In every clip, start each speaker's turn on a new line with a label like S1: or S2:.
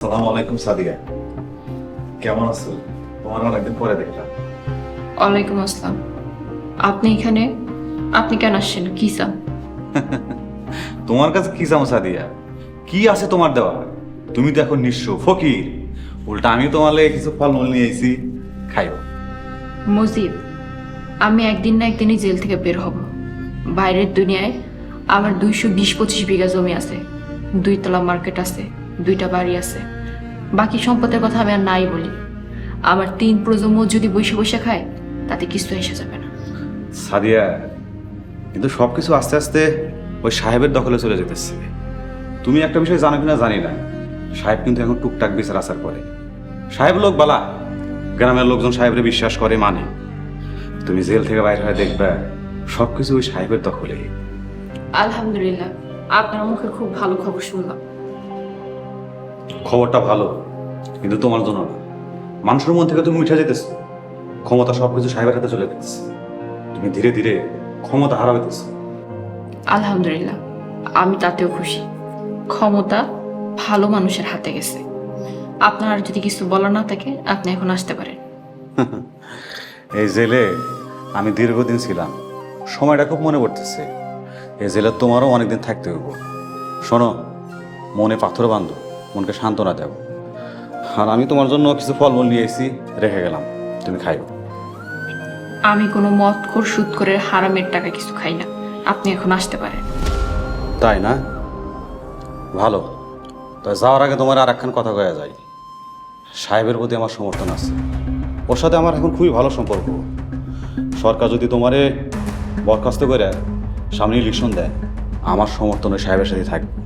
S1: সালাম আলাইকুম সাদিয়া। কেমন আছো? তোমার অনেকদিন পরে দেখলাম
S2: ওয়ালাইকুম আসসালাম। আপনি এখানে? আপনি কেন আসছেন? কি চান?
S1: তোমার কাছে কি চাও সাদিয়া? কি আছে তোমার দেওয়া তুমি তো এখন নিঃস্ব ফকির। উল্টা আমি তোমার লেগে কিছু ফলমূল নিয়ে এসেছি খাইও।
S2: মজিদ আমি একদিন না একদিনই জেল থেকে বের হব। বাইরের দুনিয়ায় আমার দুইশো বিশ পঁচিশ বিঘা জমি আছে। দুইতলা মার্কেট আছে। দুইটা বাড়ি আছে। বাকি সম্পদের কথা আমি আর নাই বলি। আমার তিন প্রজন্ম যদি বসে বসে খায় তাতে কিছু এসে যাবে না।
S1: সাদিয়া কিন্তু সবকিছু আস্তে আস্তে ওই সাহেবের দখলে চলে যেতেছে। তুমি একটা বিষয় জানো কিনা জানি না। সাহেব কিন্তু এখন টুকটাক বিচার আচার করে। সাহেব লোক বালা গ্রামের লোকজন সাহেবরে বিশ্বাস করে মানে। তুমি জেল থেকে বাইরে হয়ে দেখবে সবকিছু ওই সাহেবের দখলে
S2: আলহামদুলিল্লাহ আপনার মুখে খুব ভালো খবর শুনলাম।
S1: খবরটা ভালো কিন্তু তোমার জন্য না। মানুষের মন থেকে তুমি উঠে যেতেছ। ক্ষমতা সবকিছু সাহেবের হাতে চলে যেতেছে তুমি ধীরে ধীরে ক্ষমতা হারাবেতেছ
S2: আলহামদুলিল্লাহ আমি তাতেও খুশি। ক্ষমতা ভালো মানুষের হাতে গেছে। আপনার যদি কিছু বলার না থাকে আপনি এখন আসতে পারেন।
S1: এই জেলে আমি দীর্ঘদিন ছিলাম। সময়টা খুব মনে পড়তেছে। এই জেলে তোমারও অনেকদিন থাকতে হইব। শোনো মনে পাথর বান্ধব মনকে সান্ত্বনা দেব। আর আমি তোমার জন্য কিছু ফলমূল নিয়ে এসেছি রেখে গেলাম। তুমি খাইও।
S2: আমি কোনো মদ খোর সুদ করে হারামের টাকা কিছু খাই না। আপনি এখন আসতে পারেন।
S1: তাই না? ভালো। তাই যাওয়ার আগে তোমার আর একখান কথা কয়া যায়। সাহেবের প্রতি আমার সমর্থন আছে। ওর সাথে আমার এখন খুবই ভালো সম্পর্ক। সরকার যদি তোমারে বরখাস্ত করে সামনে ইলেকশন দেয় আমার সমর্থন ওই সাহেবের সাথে থাকবে।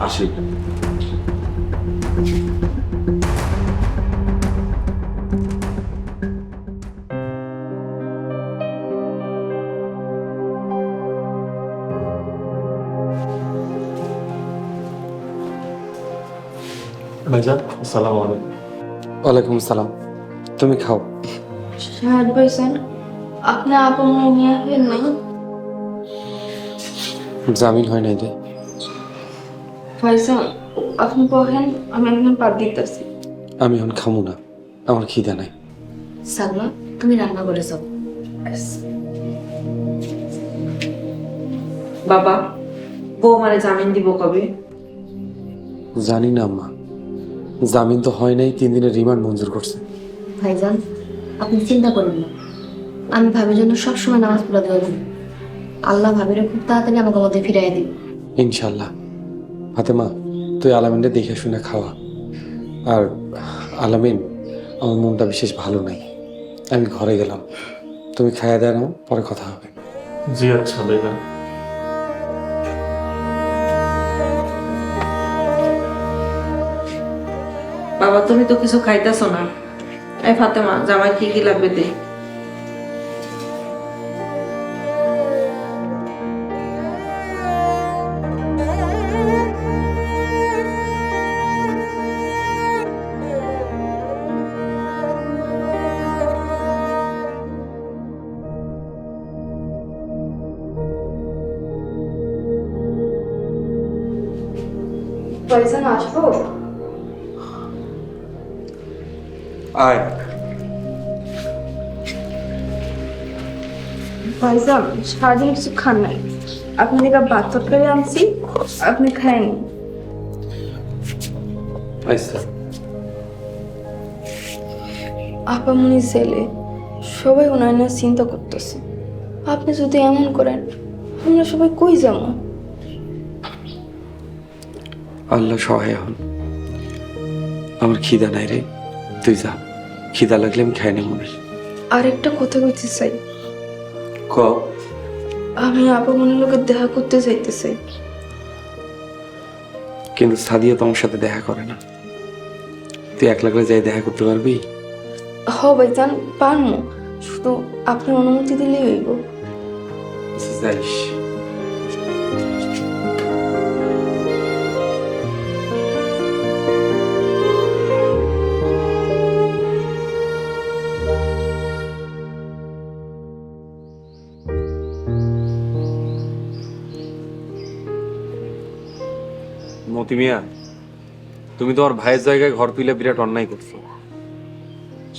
S1: আসি
S3: ভাইজান আসসালামু আলাইকুম
S4: ওয়ালাইকুম আসসালাম তুমি খাও
S5: শাহাদ ভাইজান আপনি আপন নিয়ে আসেন নাই
S4: জামিন হয় নাই রে
S5: ভাইজান আপনি বহেন আমি একদম বাদ দিতেছি।
S4: আমি এখন খামু না। আমার খিদা নাই।
S2: সালমা তুমি রান্না করে যাও।
S6: বাবা বউ মানে জামিন দিব কবে?
S4: জানি না আম্মা। জামিন তো হয় নাই তিন দিনের রিমান্ড মঞ্জুর করছে।
S7: ভাইজান আপনি চিন্তা করুন না। আমি ভাবির জন্য সবসময় নামাজ পড়া দেওয়া আল্লাহ ভাবিরে খুব তাড়াতাড়ি আমাকে মধ্যে ফিরাই দিই
S4: ইনশাল্লাহ ফাতেমা তুই আলামিনটা দেখে শুনে খাওয়া। আর আলামিন আমার মনটা বিশেষ ভালো নাই। আমি ঘরে গেলাম। তুমি খাইয়া দেয় না পরে কথা হবে।
S3: জি আচ্ছা ভাইজান
S6: বাবা তুমি তো কিছু খাইতেছো না। এই ফাতেমা জামাই কি কি লাগবে দে?
S5: ভাইজান আসব?
S4: আয়।
S5: ভাইজান সারাদিন কিছু খান নাই। আপনি দেখে ভাত তরকারি আনছি আপনি খায়েন।
S4: আচ্ছা
S5: আপামনি জেলে সবাই ওনার নিয়ে চিন্তা করতেছে। আপনি যদি এমন করেন আমরা সবাই কই যাব?
S4: আল্লাহ সহায় হন। আমার খিদা নাই রে। তুই যা। খিদা লাগলে আমি খাই না
S5: আরেকটা কথা কইতে চাই।
S4: ক?
S5: আমি আপামনির লোকে দেখা করতে চাইতে চাই।
S4: কিন্তু সাদিয়া তো আমার সাথে দেখা করে না। তুই এক লাগলে যাই দেখা করতে পারবি?
S5: হ ভাইজান পারমু। শুধু আপনার অনুমতি দিলেই হইব।
S4: যাইস। মতি মিয়া তুমি তোমার ভাইয়ের জায়গায় ঘর তুলে বিরাট অন্যায় করছ।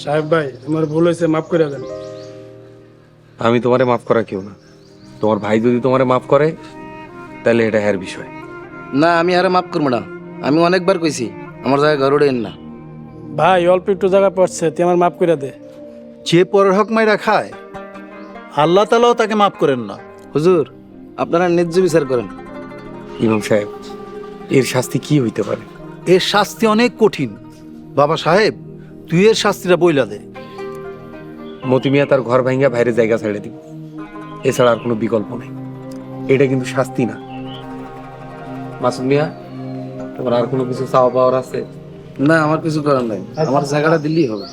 S8: সাহেব ভাই আমার ভুল হয়েছে মাফ করে দেন।
S4: আমি তোমারে মাফ করা কেউ না। তোমার ভাই যদি তোমারে মাফ করে তাহলে এটা হ্যার বিষয়।
S9: না আমি আরে মাফ করব না। আমি অনেকবার কইছি আমার জায়গায় ঘর উড়েন না।
S8: ভাই অল্প একটু জায়গা পড়ছে তুই আমার মাফ করে দে।
S10: যে পরের হক মাইরা খায় আল্লাহ তালাও তাকে মাফ করেন না।
S9: হুজুর আপনারা ন্যায্য বিচার করেন।
S4: ইমাম সাহেব এর শাস্তি কি হইতে পারে?
S10: এর শাস্তি অনেক কঠিন। বাবা সাহেব তুই এর শাস্তিটা বইলা দে।
S4: মতিমিয়া তার ঘর ভাঙ্গা বাইরে জায়গা ছেড়ে দিব এছাড়া আর কোনো বিকল্প নেই। এটা কিন্তু শাস্তি না। মাসুদ মিয়া তোমার আর কোনো কিছু চাওয়া পাওয়ার আছে?
S9: না আমার কিছু করার নাই। আমার জায়গাটা দিলেই হবে।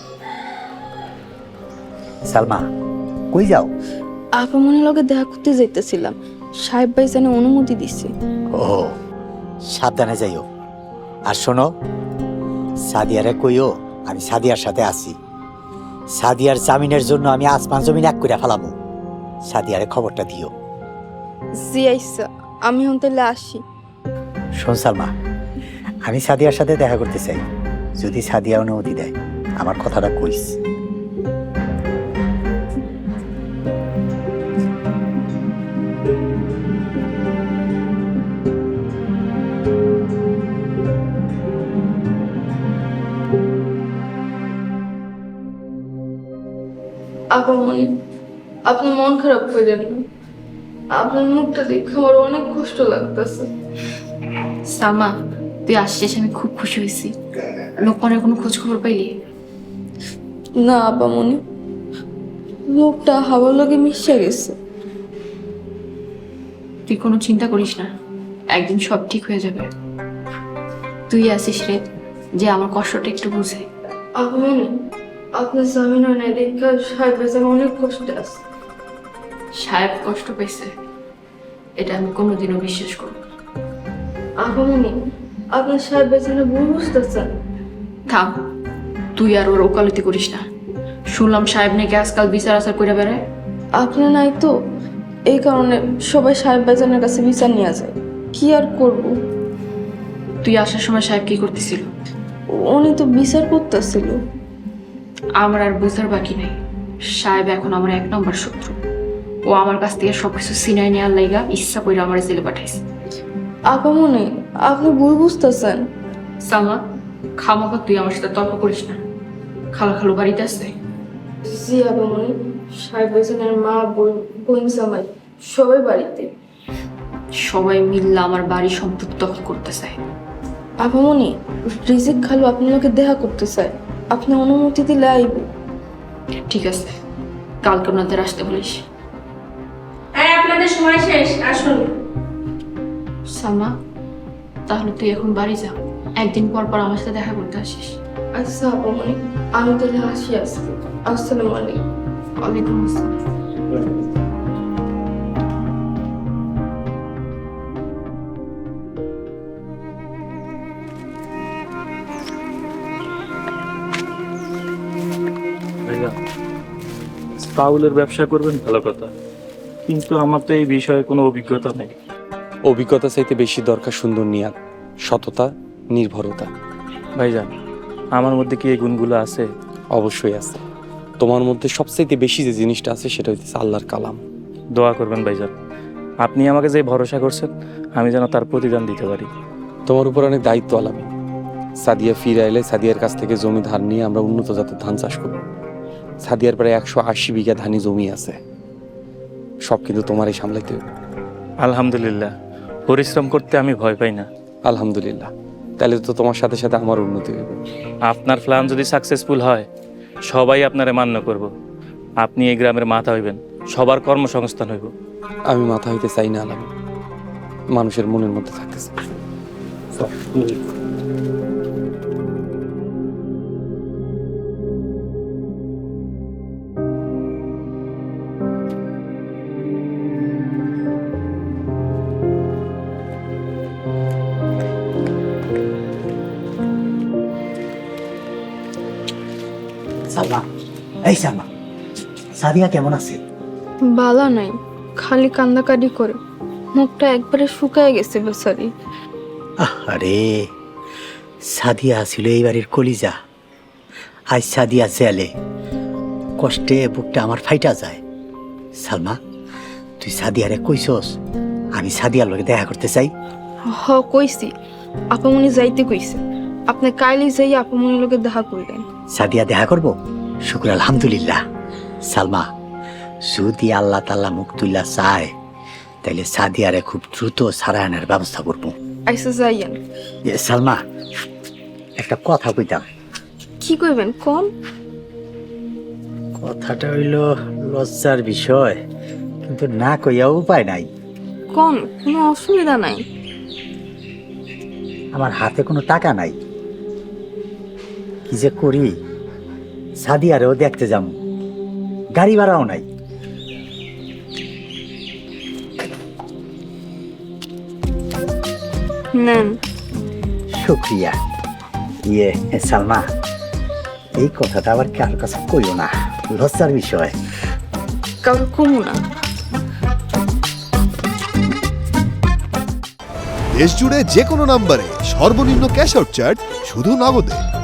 S11: সালমা কই যাও?
S5: আপামনির লগে দেখা করতে যাইতেছিলাম। সাহেব ভাই যেন অনুমতি দিছে।
S11: ও সাবধানে যাইও। আর শোনো সাদিয়ারে কইও আমি সাদিয়ার সাথে আছি। সাদিয়ার জামিনের জন্য আমি আসমান জমিন এক করে ফেলাবো। সাদিয়ারে খবরটা দিও।
S5: জি আইসা আমি হন তাহলে আসি।
S11: শোন সালমা আমি সাদিয়ার সাথে দেখা করতে চাই। যদি সাদিয়া অনুমতি দেয় আমার কথাটা কইস।
S5: আপনি মন খারাপ করেন না আপনার মুখটা দেখে আমার অনেক কষ্ট লাগতেছে।
S2: সালমা তুই আসছিস আমি খুব খুশি হয়েছি। লোকমানের কোনো খোঁজ খবর পাইলি?
S5: না আপামনি লোকটা হাওয়ার লগে মিশে গেছে।
S2: তুই কোনো চিন্তা করিস না একদিন সব ঠিক হয়ে যাবে। তুই আসিস রে যে আমার কষ্টটা একটু বুঝে।
S5: আপামনি আপনার জামিন হয় না দেখে সাহেব অনেক কষ্টে আছে।
S2: সাহেব কষ্ট পেয়েছে এটা আমি কোনোদিনও বিশ্বাস করব।
S5: আপামনি আপনার সাহেব যেন ভুল বুঝতেছেন।
S2: থাম তুই আর ওর ওকালতি করিস না। শুনলাম সাহেব নাকি আজকাল বিচার আচার করে বেড়ায়।
S5: আপনি নাই তো এই কারণে সবাই সাহেব ভাইজানের কাছে বিচার নিয়ে যায়। কি আর করব?
S2: তুই আসার সময় সাহেব কি করতেছিল?
S5: উনি তো বিচার করতেছিল।
S2: আমার আর বুঝার বাকি নেই। সাহেব এখন আমার এক নম্বর শত্রু। ও আমার কাছ থেকে সবকিছু সিনাই নেওয়ার লাইগা ইচ্ছা করে আমার জেলে পাঠাইছে।
S5: আপামনি আপনি ভুল বুঝতেছেন।
S2: সালমা খামাকা তুই আমার সাথে তর্ক করিস না। খালা খালু বাড়িতে আসছে
S5: জি আপামনি সাহেব ভাইজানের মা বোন বোন জামাই সবাই বাড়িতে।
S2: সবাই মিললে আমার বাড়ি সম্পত্তি দখল করতে চায়।
S5: আপামনি রিজিক খালু আপনার লোকে দেখা করতে চায়। আপনি অনুমতি দিলে আইব।
S2: ঠিক আছে কালকে ওনাদের আসতে বলিস।
S6: আপনাদের সময় শেষ আসুন।
S2: সালমা তাহলে তুই এখন বাড়ি যা। একদিন পর পর আমার সাথে দেখা করতে আসিস।
S5: আচ্ছা আমি তাহলে আসসালামু আলাইকুম।
S2: ওয়ালাইকুম আসসালাম।
S3: পাউলের ব্যবসা করবেন ভালো কথা। কিন্তু আমার তো এই বিষয়ে কোনো অভিজ্ঞতা নেই।
S4: অভিজ্ঞতা চাইতে বেশি দরকার সুন্দর নিয়াত সততা নির্ভরতা।
S3: ভাইজান আমার মধ্যে কি এই গুণগুলো আছে?
S4: অবশ্যই আছে। তোমার মধ্যে সবচাইতে বেশি যে জিনিসটা আছে সেটা হচ্ছে আল্লাহর কালাম।
S3: দোয়া করবেন ভাইজান। আপনি আমাকে যে ভরসা করছেন আমি যেন তার প্রতিদান দিতে পারি।
S4: তোমার উপর অনেক দায়িত্ব আলামি। সাদিয়া ফিরে এলে সাদিয়ার কাছ থেকে জমি ধান নিয়ে আমরা উন্নত জাতের ধান চাষ করব। সাদিয়ার প্রায় একশো আশি বিঘা ধানি জমি আছে। সব কিন্তু তোমারই সামলাইতে হবে
S3: আলহামদুলিল্লাহ। পরিশ্রম করতে আমি ভয় পাই না।
S4: আলহামদুলিল্লাহ। তাহলে তো তোমার সাথে সাথে আমার উন্নতি হবে
S3: আপনার প্ল্যান যদি সাকসেসফুল হয় সবাই আপনারে মান্য করব। আপনি এই গ্রামের মাথা হইবেন সবার কর্মসংস্থান হইব।
S4: আমি মাথা হইতে চাই না আলামি মানুষের মনের মধ্যে থাকতেছে।
S11: সালমা এই সালমা সাদিয়া কেমন আছে?
S5: বালা নাই খালি কান্দাকাটি করে। মুখটা একবারে শুকায় গেছে বেচারি।
S11: আরে সাদিয়া ছিল এই বাড়ির কলিজা। আজ সাদিয়া জেলে কষ্টে বুকটা আমার ফাইটা যায়। সালমা তুই সাদিয়ারে কইছস আমি সাদিয়ার লগে দেখা করতে চাই।
S5: হ কইছি আপামনি যাইতে কইছে। আপনি কাইলে যাই আপামনির লোকে দেখা করলেন
S11: সাদিয়া দেখা করব? শুক্র আলহামদুলিল্লাহ। সালমা যদি আল্লাহ তাল্লাহ মুখ তুল্লা চায় তাইলে সাদিয়ারে খুব দ্রুত সারায়নের ব্যবস্থা করব।
S5: আইসা যাইয়েন।
S11: সালমা একটা কথা কইতাম।
S5: কি কইবেন কোন?
S11: কথাটা হইল লজ্জার বিষয় কিন্তু না কইয়া উপায় নাই।
S5: কোন? কোনো অসুবিধা নাই।
S11: আমার হাতে কোনো টাকা নাই। কি যে করি? সাদিয়ারেও দেখতে যাম। গাড়ি ভাড়াও নাই।
S5: নেন
S11: শুক্রিয়া। ইয়ে সালমা এই কথাটা আবার কার কাছে কইও না? লজ্জার বিষয়।
S5: কারও কমু না।
S12: দেশ জুড়ে যে কোনো নাম্বারে সর্বনিম্ন ক্যাশ আউট চার্জ শুধু নগদে।